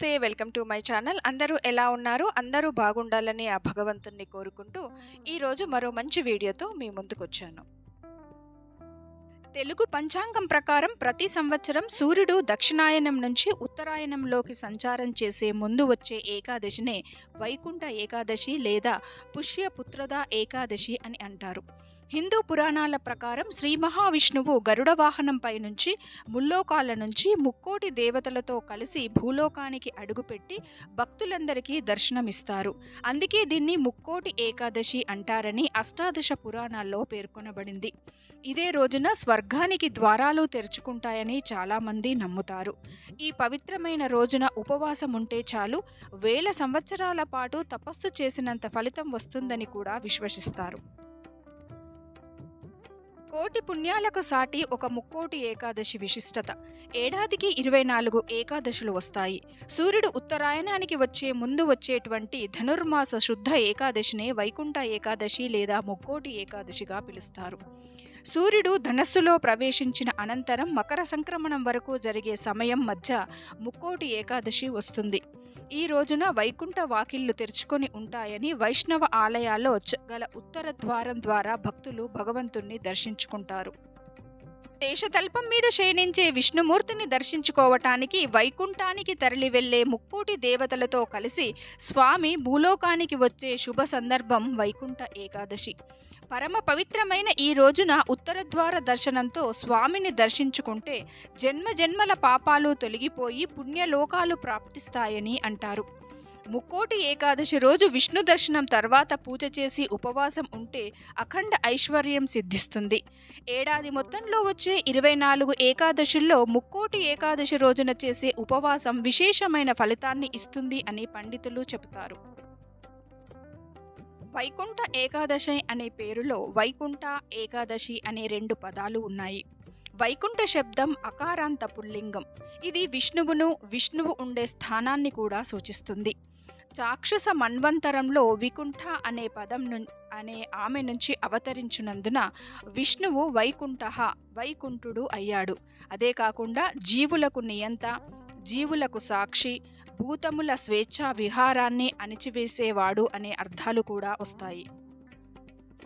నమస్తే welcome to my channel. అందరూ ఎలా ఉన్నారు? అందరూ బాగుండాలని ఆ భగవంతుణ్ణి కోరుకుంటూ ఈరోజు మరో మంచి వీడియోతో మీ ముందుకు వచ్చాను తెలుగు పంచాంగం ప్రకారం ప్రతి సంవత్సరం సూర్యుడు దక్షిణాయనం నుంచి ఉత్తరాయణంలోకి సంచారం చేసే ముందు వచ్చే ఏకాదశినే వైకుంఠ ఏకాదశి లేదా పుష్యపుత్రద ఏకాదశి అని అంటారు. హిందూ పురాణాల ప్రకారం శ్రీ మహావిష్ణువు గరుడ వాహనంపై నుంచి ముల్లోకాల నుంచి ముక్కోటి దేవతలతో కలిసి భూలోకానికి అడుగుపెట్టి భక్తులందరికీ దర్శనమిస్తారు. అందుకే దీన్ని ముక్కోటి ఏకాదశి అంటారని అష్టాదశ పురాణాల్లో పేర్కొనబడింది. ఇదే రోజున స్వర్గానికి ద్వారాలు తెరుచుకుంటాయని చాలామంది నమ్ముతారు. ఈ పవిత్రమైన రోజున ఉపవాసం ఉంటే చాలు వేల సంవత్సరాల పాటు తపస్సు చేసినంత ఫలితం వస్తుందని కూడా విశ్వసిస్తారు. కోటి పుణ్యాలకు సాటి ఒక ముక్కోటి ఏకాదశి విశిష్టత. ఏడాదికి ఇరవై నాలుగు ఏకాదశులు వస్తాయి. సూర్యుడు ఉత్తరాయణానికి వచ్చే ముందు వచ్చేటువంటి ధనుర్మాస శుద్ధ ఏకాదశినే వైకుంఠ ఏకాదశి లేదా ముక్కోటి ఏకాదశిగా పిలుస్తారు. సూర్యుడు ధనస్సులో ప్రవేశించిన అనంతరం మకర సంక్రమణం వరకు జరిగే సమయం మధ్య ముక్కోటి ఏకాదశి వస్తుంది. ఈ రోజున వైకుంఠ వాకిళ్ళు తెరుచుకొని ఉంటాయని వైష్ణవ ఆలయాల్లో చ- గల ఉత్తర ద్వారం ద్వారా భక్తులు భగవంతుణ్ణి దర్శించుకుంటారు. శేషతల్పం మీద శయనించే విష్ణుమూర్తిని దర్శించుకోవటానికి వైకుంఠానికి తరలి వెళ్ళే ముక్కోటి దేవతలతో కలిసి స్వామి భూలోకానికి వచ్చే శుభ సందర్భం వైకుంఠ ఏకాదశి. పరమ పవిత్రమైన ఈ రోజున ఉత్తరద్వార దర్శనంతో స్వామిని దర్శించుకుంటే జన్మ జన్మల పాపాలు తొలగిపోయి పుణ్యలోకాలు ప్రాప్తిస్తాయని అంటారు. ముక్కోటి ఏకాదశి రోజు విష్ణు దర్శనం తర్వాత పూజ చేసి ఉపవాసం ఉంటే అఖండ ఐశ్వర్యం సిద్ధిస్తుంది. ఏడాది మొత్తంలో వచ్చే ఇరవై నాలుగు ఏకాదశుల్లో ముక్కోటి ఏకాదశి రోజున చేసే ఉపవాసం విశేషమైన ఫలితాన్ని ఇస్తుంది అని పండితులు చెబుతారు. వైకుంఠ ఏకాదశి అనే పేరులో వైకుంఠ ఏకాదశి అనే రెండు పదాలు ఉన్నాయి. వైకుంఠ శబ్దం అకారాంత పుల్లింగం ఇది విష్ణువును విష్ణువు ఉండే స్థానాన్ని కూడా సూచిస్తుంది. చాక్షుస మన్వంతరంలో వికుంఠ అనే పదం ను అనే ఆమె నుంచి అవతరించినందున విష్ణువు వైకుంఠ వైకుంఠుడు అయ్యాడు. అదే కాకుండా జీవులకు నియంత జీవులకు సాక్షి భూతముల స్వేచ్ఛా విహారాన్ని అణిచివేసేవాడు అనే అర్థాలు కూడా వస్తాయి.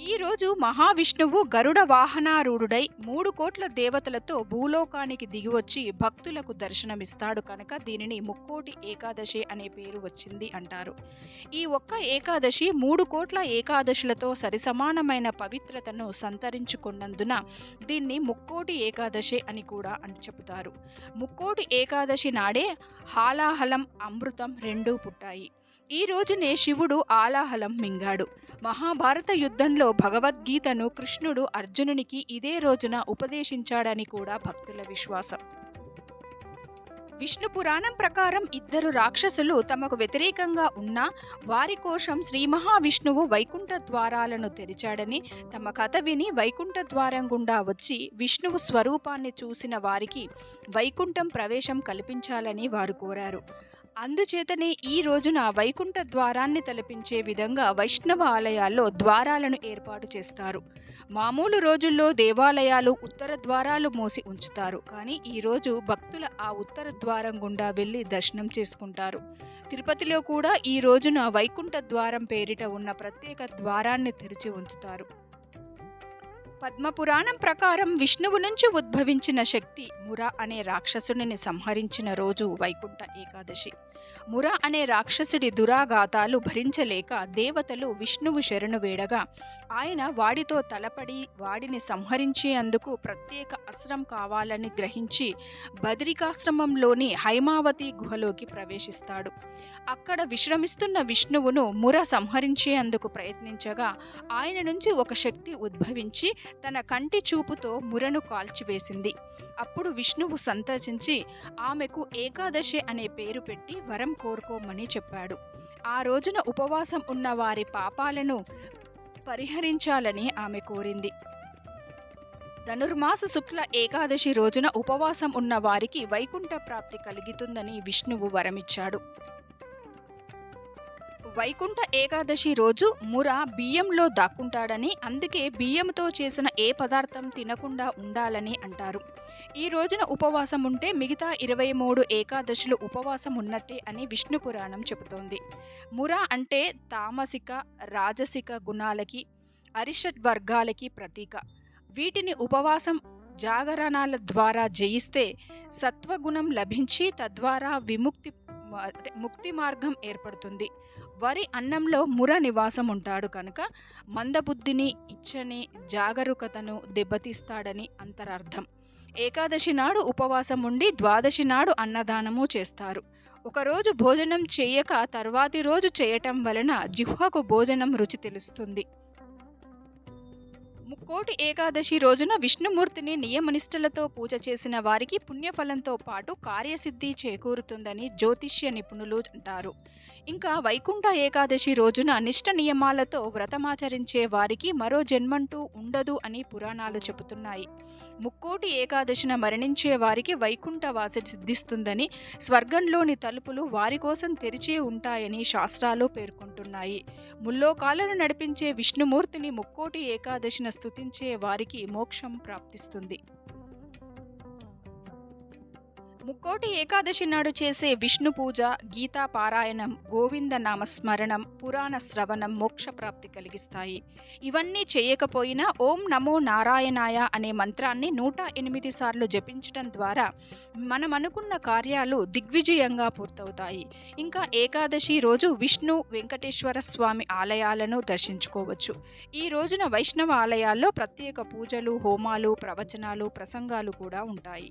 ఈరోజు మహావిష్ణువు గరుడ వాహనారూఢుడై మూడు కోట్ల దేవతలతో భూలోకానికి దిగివచ్చి భక్తులకు దర్శనమిస్తాడు కనుక దీనిని ముక్కోటి ఏకాదశి అనే పేరు వచ్చింది అంటారు. ఈ ఒక్క ఏకాదశి మూడు కోట్ల ఏకాదశులతో సరిసమానమైన పవిత్రతను సంతరించుకున్నందున దీన్ని ముక్కోటి ఏకాదశి అని కూడా అని చెబుతారు. ముక్కోటి ఏకాదశి నాడే హాలాహలం అమృతం రెండూ పుట్టాయి. ఈ రోజునే శివుడు ఆలాహలం మింగాడు. మహాభారత యుద్ధంలో భగవద్గీతను కృష్ణుడు అర్జునునికి ఇదే రోజున ఉపదేశించాడని కూడా భక్తుల విశ్వాసం. విష్ణు పురాణం ప్రకారం ఇద్దరు రాక్షసులు తమకు వ్యతిరేకంగా ఉన్నా వారి కోసం శ్రీ మహావిష్ణువు వైకుంఠ ద్వారాలను తెరిచాడని తమ కథ విని వైకుంఠ ద్వారం గుండా వచ్చి విష్ణువు స్వరూపాన్ని చూసిన వారికి వైకుంఠం ప్రవేశం కల్పించాలని వారు కోరారు. అందుచేతనే ఈ రోజున వైకుంఠ ద్వారాన్ని తలపించే విధంగా వైష్ణవ ఆలయాల్లో ద్వారాలను ఏర్పాటు చేస్తారు. మామూలు రోజుల్లో దేవాలయాలు ఉత్తర ద్వారాలు మూసి ఉంచుతారు. కానీ ఈ రోజు భక్తుల ఆ ఉత్తర ద్వారం గుండా వెళ్ళి దర్శనం చేసుకుంటారు. తిరుపతిలో కూడా ఈ రోజున వైకుంఠ ద్వారం పేరిట ఉన్న ప్రత్యేక ద్వారాన్ని తెరిచి ఉంచుతారు. పద్మపురాణం ప్రకారం విష్ణువు నుంచి ఉద్భవించిన శక్తి ముర అనే రాక్షసుడిని సంహరించిన రోజు వైకుంఠ ఏకాదశి. ముర అనే రాక్షసుడి దురాఘాతాలు భరించలేక దేవతలు విష్ణువు శరణు వేడగా ఆయన వాడితో తలపడి వాడిని సంహరించేందుకు ప్రత్యేక అస్త్రం కావాలని గ్రహించి బదరికాశ్రమంలోని హైమావతి గుహలోకి ప్రవేశిస్తాడు. అక్కడ విశ్రమిస్తున్న విష్ణువును ముర సంహరించేందుకు ప్రయత్నించగా ఆయన నుంచి ఒక శక్తి ఉద్భవించి తన కంటి చూపుతో మురను కాల్చివేసింది. అప్పుడు విష్ణువు సంతోషించి ఆమెకు ఏకాదశి అనే పేరు పెట్టి వరం కోరుకోమని చెప్పాడు. ఆ రోజున ఉపవాసం ఉన్న వారి పాపాలను పరిహరించాలని ఆమె కోరింది. ధనుర్మాస శుక్ల ఏకాదశి రోజున ఉపవాసం ఉన్న వారికి వైకుంఠ ప్రాప్తి కలుగుతుందని విష్ణువు వరమిచ్చాడు. వైకుంఠ ఏకాదశి రోజు ముర బియ్యంలో దాక్కుంటాడని అందుకే బియ్యంతో చేసిన ఏ పదార్థం తినకుండా ఉండాలని అంటారు. ఈ రోజున ఉపవాసం ఉంటే మిగతా ఇరవై మూడు ఏకాదశులు ఉపవాసం ఉన్నట్టే అని విష్ణు పురాణం చెబుతోంది. ముర అంటే తామసిక రాజసిక గుణాలకి అరిషట్ వర్గాలకి ప్రతీక. వీటిని ఉపవాసం జాగరణాల ద్వారా జయిస్తే సత్వగుణం లభించి తద్వారా విముక్తి అంటే ముక్తి మార్గం ఏర్పడుతుంది. వరి అన్నంలో ముర నివాసం ఉంటాడు కనుక మందబుద్ధిని ఇచ్చని జాగరూకతను దెబ్బతీస్తాడని అంతరార్థం. ఏకాదశి నాడు ఉపవాసం ఉండి ద్వాదశి నాడు అన్నదానము చేస్తారు. ఒకరోజు భోజనం చేయక తర్వాతి రోజు చేయటం వలన జిహ్వకు భోజనం రుచి తెలుస్తుంది. ముక్కోటి ఏకాదశి రోజున విష్ణుమూర్తిని నియమనిష్టలతో పూజ చేసిన వారికి పుణ్యఫలంతో పాటు కార్యసిద్ధి చేకూరుతుందని జ్యోతిష్య నిపుణులు అంటారు. ఇంకా వైకుంఠ ఏకాదశి రోజున నిష్ట నియమాలతో వ్రతమాచరించే వారికి మరో జన్మంటూ ఉండదు అని పురాణాలు చెబుతున్నాయి. ముక్కోటి ఏకాదశిన మరణించే వారికి వైకుంఠ వాస సిద్ధిస్తుందని స్వర్గంలోని తలుపులు వారి కోసం తెరిచే ఉంటాయని శాస్త్రాలు పేర్కొంటున్నాయి. ముల్లోకాలను నడిపించే విష్ణుమూర్తిని ముక్కోటి ఏకాదశిన స్తుతించే వారికి మోక్షం ప్రాప్తిస్తుంది. ముక్కోటి ఏకాదశి నాడు చేసే విష్ణు పూజ గీతా పారాయణం గోవింద నామస్మరణం పురాణ శ్రవణం మోక్షప్రాప్తి కలిగిస్తాయి. ఇవన్నీ చేయకపోయినా ఓం నమో నారాయణాయ అనే మంత్రాన్ని నూట ఎనిమిది సార్లు జపించడం ద్వారా మనం అనుకున్న కార్యాలు దిగ్విజయంగా పూర్తవుతాయి. ఇంకా ఏకాదశి రోజు విష్ణు వెంకటేశ్వర స్వామి ఆలయాలను దర్శించుకోవచ్చు. ఈ రోజున వైష్ణవ ఆలయాల్లో ప్రత్యేక పూజలు హోమాలు ప్రవచనాలు ప్రసంగాలు కూడా ఉంటాయి.